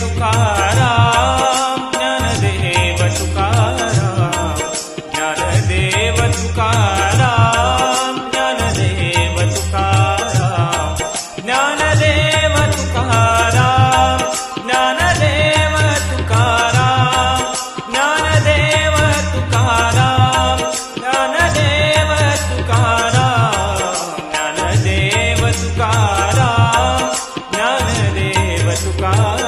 Tukaram Dnyandev Tukaram Dnyandev Tukaram Dnyandev Tukaram Dnyandev Tukaram Dnyandev Tukaram Dnyandev Tukaram Dnyandev Tukaram Dnyandev Tukaram Dnyandev Tukaram.